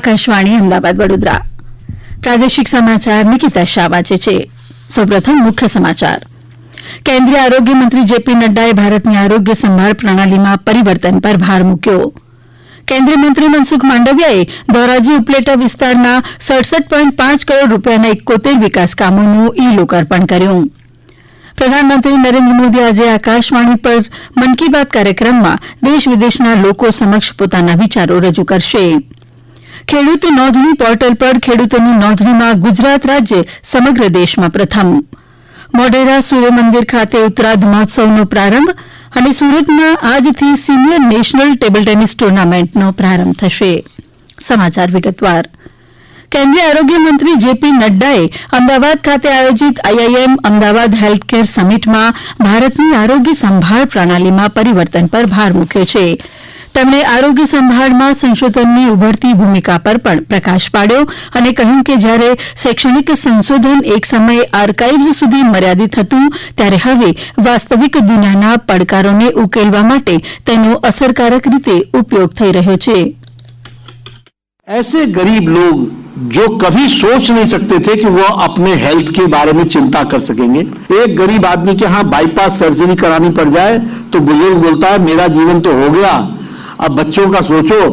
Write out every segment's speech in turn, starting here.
આકાશવાણી અમદાવાદ વડોદરા. પ્રાદેશિક સમાચાર નિકિતા શાહ વાંચે છે. સૌપ્રથમ મુખ્ય સમાચાર. કેન્દ્રીય આરોગ્ય મંત્રી જેપી નડ્ડાએ ભારતની આરોગ્ય સંભાળ પ્રણાલીમાં પરિવર્તન પર ભાર મૂક્યો. કેન્દ્રીય મંત્રી મનસુખ માંડવિયાએ ધોરાજી ઉપલેટા વિસ્તારના સડસઠ પોઈન્ટ પાંચ કરોડ રૂપિયાના એકોતેર વિકાસ કામોનું ઈ લોકાર્પણ કર્યું. પ્રધાનમંત્રી નરેન્દ્ર મોદી આજે આકાશવાણી પર મન કી બાત કાર્યક્રમમાં દેશ વિદેશના લોકો સમક્ષ પોતાના વિચારો રજૂ કરશે. ખેડૂત નોંધણી પોર્ટલ પર ખેડૂતોની નોંધણીમાં ગુજરાત રાજ્ય સમગ્ર દેશમાં પ્રથમ. મોઢેરા સૂર્યમંદિર ખાતે ઉત્તરાધ મહોત્સવનો પ્રારંભ અને સુરતમાં આજથી સિનિયર નેશનલ ટેબલ ટેનિસ ટુર્નામેન્ટનો પ્રારંભ થશે. સમાચાર વિગતવાર. કેન્દ્રીય આરોગ્ય મંત્રી જેપી નડ્ડાએ અમદાવાદ ખાતે આયોજિત આઈઆઈએમ અમદાવાદ હેલ્થકેર સમિટમાં ભારતની આરોગ્ય સંભાળ પ્રણાલીમાં પરિવર્તન પર ભાર મૂક્યો છે. તેમણે આરોગ્ય સંભાળમાં સંશોધનની ઉભરતી ભૂમિકા પર પણ પ્રકાશ પાડ્યો અને કહ્યું કે જ્યારે શૈક્ષણિક સંશોધન એક સમયે આર્કાઇવ્સ સુધી મર્યાદિત હતું ત્યારે હવે વાસ્તવિક દુનિયાના પડકારોને ઉકેલવા માટે તેનો અસરકારક રીતે ઉપયોગ થઈ રહ્યો છે ऐसे गरीब लोग जो कभी सोच नहीं सकते थे कि वो अपने हेल्थ के बारे में चिंता कर सकेंगे एक गरीब आदमी के यहाँ बाईपास सर्जरी करानी पड़ जाए तो बुजुर्ग बोलता है मेरा जीवन तो हो गया अब बच्चों का सोचो,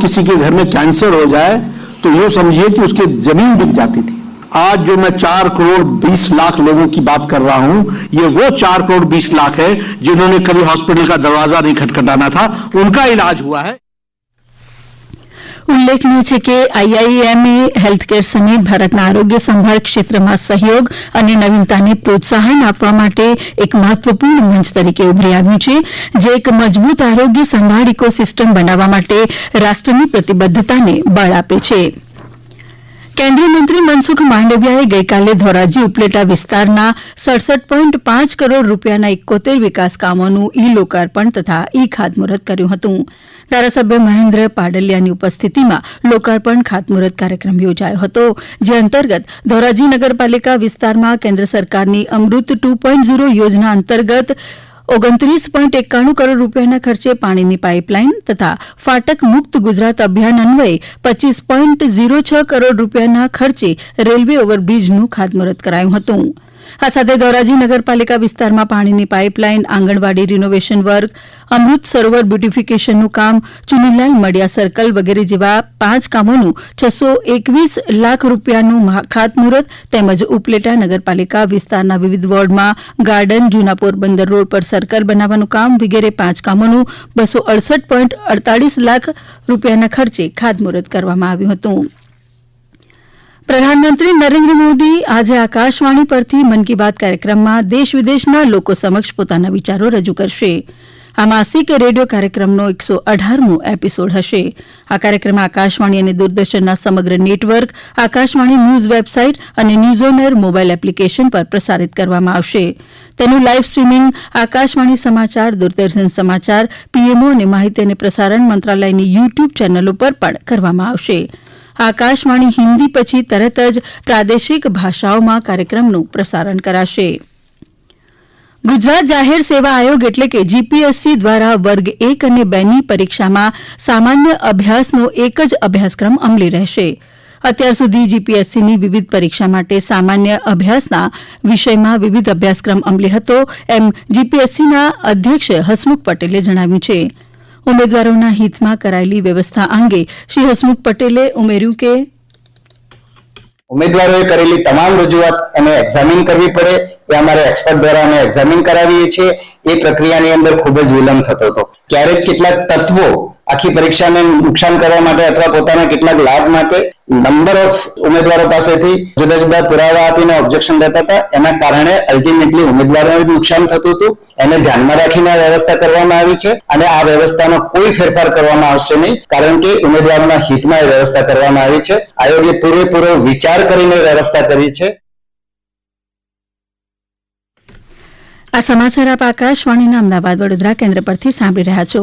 किसी के घर में कैंसर हो जाए तो ये समझिए कि उसकी ज़मीन बिक जाती थी। आज जो मैं चार करोड़ बीस लाख लोगों की बात कर रहा हूँ, ये वो चार करोड़ बीस लाख है जिन्होंने कभी हॉस्पिटल का दरवाज़ा नहीं खटखटाना था, उनका इलाज हुआ है। ઉલ્લેખનીય છે કે આઈઆઈએમએ હેલ્થકેર સમિટ ભારતના આરોગ્ય સંભાળ ક્ષેત્રમાં સહયોગ અને નવીનતાને પ્રોત્સાહન આપવા માટે એક મહત્વપૂર્ણ મંચ તરીકે ઉભરી આવ્યું છે, જે એક મજબૂત આરોગ્ય સંભાળ ઇકોસિસ્ટમ બનાવવા માટે રાષ્ટ્રની પ્રતિબદ્ધતાને બળ આપે છે. કેન્દ્રીય મંત્રી મનસુખ માંડવીયાએ ગઈકાલે ધોરાજી ઉપલેટા વિસ્તારના સડસઠ પોઇન્ટ પાંચ કરોડ રૂપિયાના એકોતેર વિકાસ કામોનું ઇ લોકાર્પણ તથા ઇ ખાતમુહૂર્ત કર્યું હતું. ધારાસભ્ય મહેન્દ્ર પાડલિયાની ઉપસ્થિતિમાં લોકાર્પણ ખાતમુહૂર્ત કાર્યક્રમ યોજાયો હતો, જે અંતર્ગત ધોરાજી નગરપાલિકા વિસ્તારમાં કેન્દ્ર સરકારની અમૃત ટુ પોઇન્ટ ઝીરો યોજના અંતર્ગત ઓગણત્રીસ પોઇન્ટ એકાણું કરોડ રૂપિયાના ખર્ચે પાણીની પાઇપલાઇન તથા ફાટક મુક્ત ગુજરાત અભિયાન અન્વયે પચીસ પોઇન્ટ ઝીરો છ કરોડ રૂપિયાના ખર્ચે રેલવે ઓવરબ્રીજનું ખાતમુહૂર્ત કરાયું હતું. આ સાથે ધોરાજી નગરપાલિકા વિસ્તારમાં પાણીની pipeline, anganwadi renovation work Amrit Sarovar બ્યુટિફિકેશનનું કામ, ચુનીલાલ મડિયા સર્કલ વગેરે જેવા પાંચ કામોનું છસો એકવીસ લાખ રૂપિયાનું મહા- ખાતમુહૂર્ત તેમજ ઉપલેટા નગરપાલિકા વિસ્તારના વિવિધ વોર્ડમાં ગાર્ડન, જૂના પોરબંદર રોડ પર સર્કલ બનાવવાનું કામ વગેરે પાંચ કામોનું બસો અડસઠ પોઈન્ટ અડતાલીસ લાખ રૂપિયાના ખર્ચે ખાતમુહૂર્ત કરવામાં આવ્યું હતું. પ્રધાનમંત્રી નરેન્દ્ર મોદી આજે આકાશવાણી પરથી મન કી બાત કાર્યક્રમમાં દેશ વિદેશના લોકો સમક્ષ પોતાના વિચારો રજૂ કરશે. આ માસિક રેડિયો કાર્યક્રમનો એકસો અઢારમો એપિસોડ હશે. આ કાર્યક્રમ આકાશવાણી અને દૂરદર્શનના સમગ્ર નેટવર્ક, આકાશવાણી ન્યૂઝ વેબસાઇટ અને news on air mobile application પર પ્રસારિત કરવામાં આવશે. તેનું લાઇવ સ્ટ્રીમિંગ આકાશવાણી સમાચાર, દૂરદર્શન સમાચાર, પીએમઓ અને માહિતી અને પ્રસારણ મંત્રાલયની યુટ્યુબ ચેનલો પર પણ કરવામાં આવશે. આકાશવાણી હિન્દી પછી તરત જ પ્રાદેશિક ભાષાઓમાં કાર્યક્રમનું પ્રસારણ કરાશે. ગુજરાત જાહેર સેવા આયોગ એટલે કે જીપીએસસી દ્વારા વર્ગ એક અને બેની પરીક્ષામાં સામાન્ય અભ્યાસનો એક જ અભ્યાસક્રમ અમલી રહેશે. અત્યાર સુધી જીપીએસસીની વિવિધ પરીક્ષા માટે સામાન્ય અભ્યાસના વિષયમાં વિવિધ અભ્યાસક્રમ અમલી હતો, એમ જીપીએસસીના અધ્યક્ષ હસમુખ પટેલે જણાવ્યું છે. ઉમેદવારોના હિતમાં કરાયેલી વ્યવસ્થા અંગે શ્રી હસમુખ પટેલે ઉમેર્યું કે ઉમેદવારોએ કરેલી તમામ રજૂઆત એને એક્ઝામિન કરવી પડે. એ અમારે એક્સપર્ટ દ્વારા અમે એક્ઝામિન કરાવીએ છીએ. એ પ્રક્રિયાની અંદર ખૂબ જ વિલંબ થતો હતો. ક્યારેક કેટલાક તત્વો આખી પરીક્ષાને નુકસાન કરવા માટે અથવા પોતાના કેટલાક લાભ માટે નંબર ઓફ ઉમેદવારો પાસેથી જુદા જુદા પુરાવા આપીને ઓબ્જેક્શન લેતા હતા. એના કારણે અલ્ટિમેટલી ઉમેદવારોને નુકસાન થતું હતું. એને ધ્યાનમાં રાખીને વ્યવસ્થા કરવામાં આવી છે. અને આ વ્યવસ્થાનો કોઈ ફેરફાર કરવામાં આવશે નહીં, કારણ કે ઉમેદવારોના હિતમાં એ વ્યવસ્થા કરવામાં આવી છે. આયોગે પૂરેપૂરો વિચાર કરીને વ્યવસ્થા કરી છે. આ સમાચાર આપ આકાશવાણીના અમદાવાદ વડોદરા કેન્દ્ર પરથી સાંભળી રહ્યા છો.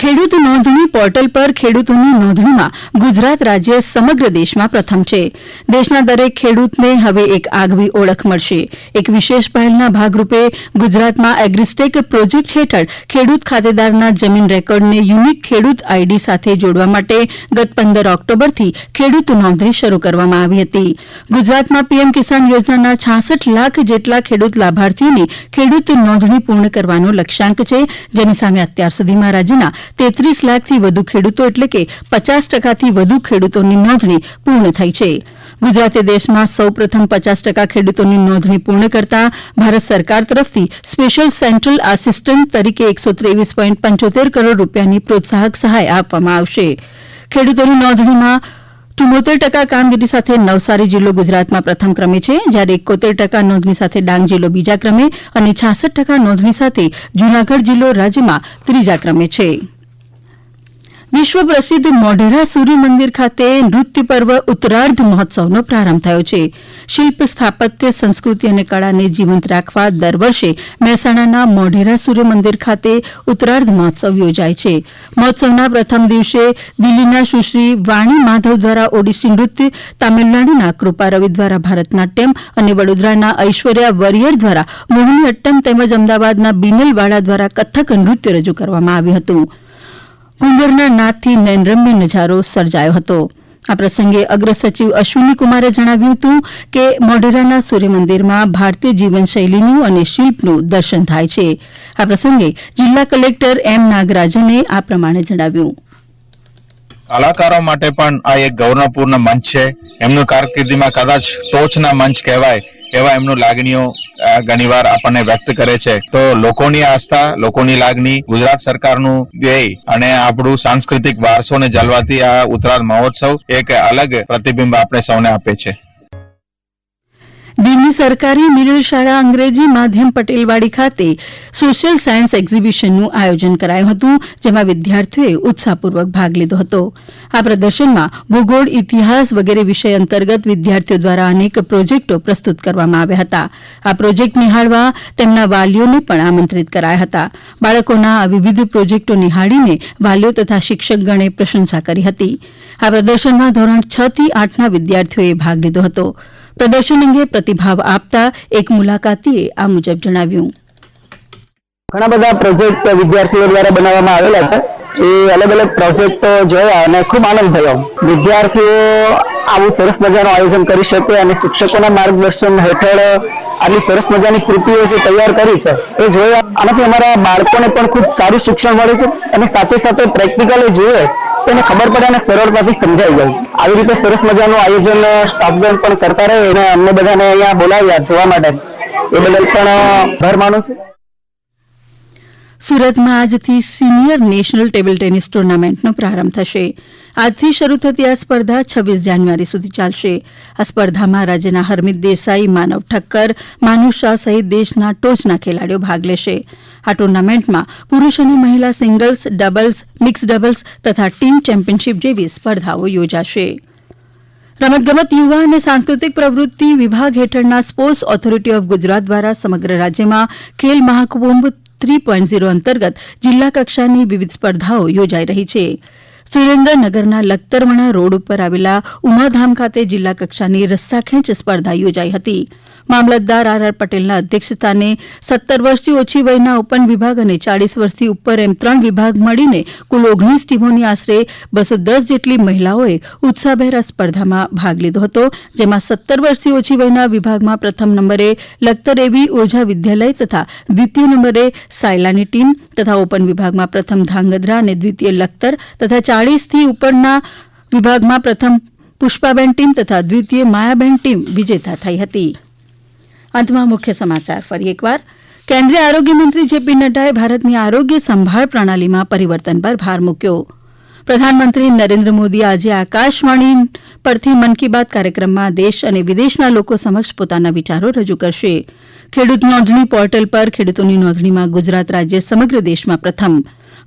ખેડૂત નોંધણી પોર્ટલ પર ખેડૂતોની નોંધણીમાં ગુજરાત રાજ્ય સમગ્ર દેશમાં પ્રથમ છે. દેશના દરેક ખેડૂતને હવે એક આગવી ઓળખ મળશે. એક વિશેષ પહેલના ભાગરૂપે ગુજરાતમાં એગ્રીસ્ટેક પ્રોજેક્ટ હેઠળ ખેડૂત ખાતેદારના જમીન રેકોર્ડને યુનિક ખેડૂત આઈડી સાથે જોડવા માટે ગત પંદર ઓક્ટોબરથી ખેડૂત નોંધણી શરૂ કરવામાં આવી હતી. ગુજરાતમાં પીએમ કિસાન યોજનાના છાસઠ લાખ જેટલા ખેડૂત લાભાર્થીઓની ખેડૂત નોંધણી પૂર્ણ કરવાનો લક્ષ્યાંક છે. જેની સામે અત્યાર સુધીમાં રાજ્યના તેત્રીસ લાખથી વધુ ખેડૂતો એટલે કે પચાસ ટકાથી વધુ ખેડૂતોની નોંધણી પૂર્ણ થઈ છે. ગુજરાતે દેશમાં સૌ પ્રથમ પચાસ ટકા ખેડૂતોની નોંધણી પૂર્ણ કરતા ભારત સરકાર તરફથી સ્પેશિયલ સેન્ટ્રલ આસિસ્ટન્ટ તરીકે એકસો ત્રેવીસ પોઈન્ટ પંચોતેર કરોડ રૂપિયાની પ્રોત્સાહક સહાય આપવામાં આવશે. ખેડૂતોની નોંધણીમાં ચુમ્મોતેર ટકા કામગીરી સાથે નવસારી જિલ્લો ગુજરાતમાં પ્રથમ ક્રમે છે, જ્યારે એકોતેર ટકા નોંધણી સાથે ડાંગ જિલ્લો બીજા ક્રમે અને છાસઠ ટકા નોંધણી સાથે જૂનાગઢ જિલ્લો રાજ્યમાં ત્રીજા ક્રમે છે. વિશ્વ પ્રસિદ્ધ મોઢેરા સૂર્ય મંદિર ખાતે નૃત્ય પર્વ ઉત્તરાર્ધ મહોત્સવનો પ્રારંભ થયો છે. શિલ્પ સ્થાપત્ય, સંસ્કૃતિ અને કળાને જીવંત રાખવા દર વર્ષે મહેસાણાના મોઢેરા સૂર્ય મંદિર ખાતે ઉત્તરાર્ધ મહોત્સવ યોજાય છે. મહોત્સવના પ્રથમ દિવસે દિલ્હીના સુશ્રી વાણી માધવ દ્વારા ઓડિસી નૃત્ય તામિલનાડુના કૃપા રવિ દ્વારા ભારતનાટ્યમ અને વડોદરાના ઐશ્વર્યા વરિયર દ્વારા મોહિની અટ્ટમ તેમજ અમદાવાદના બિનલવાડા દ્વારા કથક નૃત્ય રજૂ કરવામાં આવ્યું હતું. ઘુંગરના નાદથી નયનરમ્ય નજારો સર્જાયો હતો. આ પ્રસંગે અગ્ર સચિવ અશ્વિની જણાવ્યું હતું કે મોઢેરાના સૂર્યમંદિરમાં ભારતીય જીવનશૈલીનું અને શિલ્પનું દર્શન થાય છે. આ પ્રસંગે જિલ્લા કલેક્ટર એમ નાગરાજને આ પ્રમાણે જણાવ્યું. કલાકારો માટે પણ આ એક ગૌરવપૂર્ણ મંચ છે. એમનું કારકિર્દીમાં કદાચ ટોચના મંચ કહેવાય. એવા એમનું લાગણીઓ ઘણીવાર આપણને વ્યક્ત કરે છે. તો લોકોની આસ્થા, લોકોની લાગણી ગુજરાત સરકારનું ધ્યેય અને આપણું સાંસ્કૃતિક વારસોને જલવાથી આ ઉત્તરાયણ મહોત્સવ એક અલગ પ્રતિબિંબ આપણે સૌને આપે છે. દીવની સરકારી મિડલ શાળા અંગ્રેજી માધ્યમ પટેલવાડી ખાતે સોશિયલ સાયન્સ એક્ઝિબિશનનું આયોજન કરાયું હતું, જેમાં વિદ્યાર્થીઓએ ઉત્સાહપૂર્વક ભાગ લીધો હતો. આ પ્રદર્શનમાં ભૂગોળ, ઇતિહાસ વગેરે વિષય અંતર્ગત વિદ્યાર્થીઓ દ્વારા અનેક પ્રોજેક્ટો પ્રસ્તુત કરવામાં આવ્યા હતા. આ પ્રોજેક્ટ નિહાળવા તેમના વાલીઓને પણ આમંત્રિત કરાયા હતા. બાળકોના આ વિવિધ પ્રોજેક્ટો નિહાળીને વાલીઓ તથા શિક્ષકગણે પ્રશંસા કરી હતી. આ પ્રદર્શનમાં ધોરણ છ થી આઠના વિદ્યાર્થીઓએ ભાગ લીધો હતો. પ્રદર્શન અંગે પ્રતિભાવ આપતા એક મુલાકાતીએ આ મુજબ જણાવ્યું. ઘણા બધા પ્રોજેક્ટ વિદ્યાર્થીઓ દ્વારા બનાવવામાં આવેલા છે. એ અલગ અલગ પ્રોજેક્ટ જોયા અને ખૂબ આનંદ થયો. વિદ્યાર્થીઓ આવું સરસ મજાનું આયોજન કરી શકે અને શિક્ષકોના માર્ગદર્શન હેઠળ આટલી સરસ મજાની કૃતિઓ જે તૈયાર કરી છે, એ જોયા. આનાથી અમારા બાળકોને પણ ખૂબ સારું શિક્ષણ મળે છે અને સાથે સાથે પ્રેક્ટિકલી જોઈએ તો ખબર પડે અને સરળતાથી સમજાઈ જાય. આવી રીતે સરસ મજાનું આયોજન સ્ટાફગણ પણ કરતા રહે અને અમને બધાને અહીંયા બોલાવ્યા જોવા માટે. એ બદલ પણ આભાર માનું છું. સુરતમાં આજથી સિનિયર નેશનલ ટેબલ ટેનિસ ટુર્નામેન્ટનો પ્રારંભ થશે. આજથી શરૂ થતી આ સ્પર્ધા છવ્વીસ જાન્યુઆરી સુધી ચાલશે. આ સ્પર્ધામાં રાજ્યના હરમિત દેસાઈ, માનવ ઠક્કર માનુ શાહ સહિત દેશના ટોચના ખેલાડીઓ ભાગ લેશે. આ ટુર્નામેન્ટમાં પુરૂષ અને મહિલા સિંગલ્સ, ડબલ્સ, મિક્સ ડબલ્સ તથા ટીમ ચેમ્પિયનશીપ જેવી સ્પર્ધાઓ યોજાશે. રમતગમત, યુવા અને સાંસ્કૃતિક પ્રવૃત્તિ વિભાગ હેઠળના સ્પોર્ટ્સ ઓથોરિટી ઓફ ગુજરાત દ્વારા સમગ્ર રાજ્યમાં Khel Mahakumbh three point zero અંતર્ગત જિલ્લા કક્ષાની વિવિધ સ્પર્ધાઓ યોજાઈ રહી છે. સુરેન્દ્રનગરના લખતરવણા રોડ ઉપર આવેલા ઉમાધામ ખાતે જિલ્લા કક્ષાની રસ્સાખેંચ સ્પર્ધા યોજાઈ હતી. મામલતદાર આર આર પટેલના અધ્યક્ષસ્થાને સત્તર વર્ષથી ઓછી વયના ઓપન વિભાગ અને ચાળીસ વર્ષથી ઉપર એમ ત્રણ વિભાગ મળીને કુલ ઓગણીસ ટીમોની આશરે બસો દસ જેટલી મહિલાઓએ ઉત્સાહભેર સ્પર્ધામાં ભાગ લીધો હતો, જેમાં સત્તર વર્ષથી ઓછી વયના વિભાગમાં પ્રથમ નંબરે લખતર એવી ઓઝા વિદ્યાલય તથા દ્વિતીય નંબરે સાયલાની ટીમ તથા ઓપન વિભાગમાં પ્રથમ ધાંગધ્રા અને દ્વિતીય લખતર તથા ચાળીસથી ઉપરના વિભાગમાં પ્રથમ પુષ્પાબેન ટીમ તથા દ્વિતીય માયાબેન ટીમ વિજેતા થઈ હતી. અંતમાં મુખ્ય સમાચાર. ફરી એકવાર, કેન્દ્રીય આરોગ્ય મંત્રી જેપી નડ્ડાએ ભારતની આરોગ્ય સંભાળ પ્રણાલીમાં પરિવર્તન પર ભાર મૂક્યો. પ્રધાનમંત્રી નરેન્દ્ર મોદી આજે આકાશવાણી પરથી મન કી બાત કાર્યક્રમમાં દેશ અને વિદેશના લોકો સમક્ષ પોતાના વિચારો રજૂ કરશે. ખેડૂત નોંધણી પોર્ટલ પર ખેડૂતોની નોંધણીમાં ગુજરાત રાજ્ય સમગ્ર દેશમાં પ્રથમ.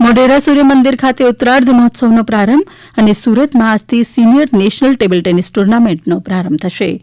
મોઢેરા સૂર્ય મંદિર ખાતે ઉત્તરાર્ધ મહોત્સવનો પ્રારંભ અને સુરતમાં આજથી સિનિયર નેશનલ ટેબલ ટેનિસ ટુર્નામેન્ટનો પ્રારંભ થશે.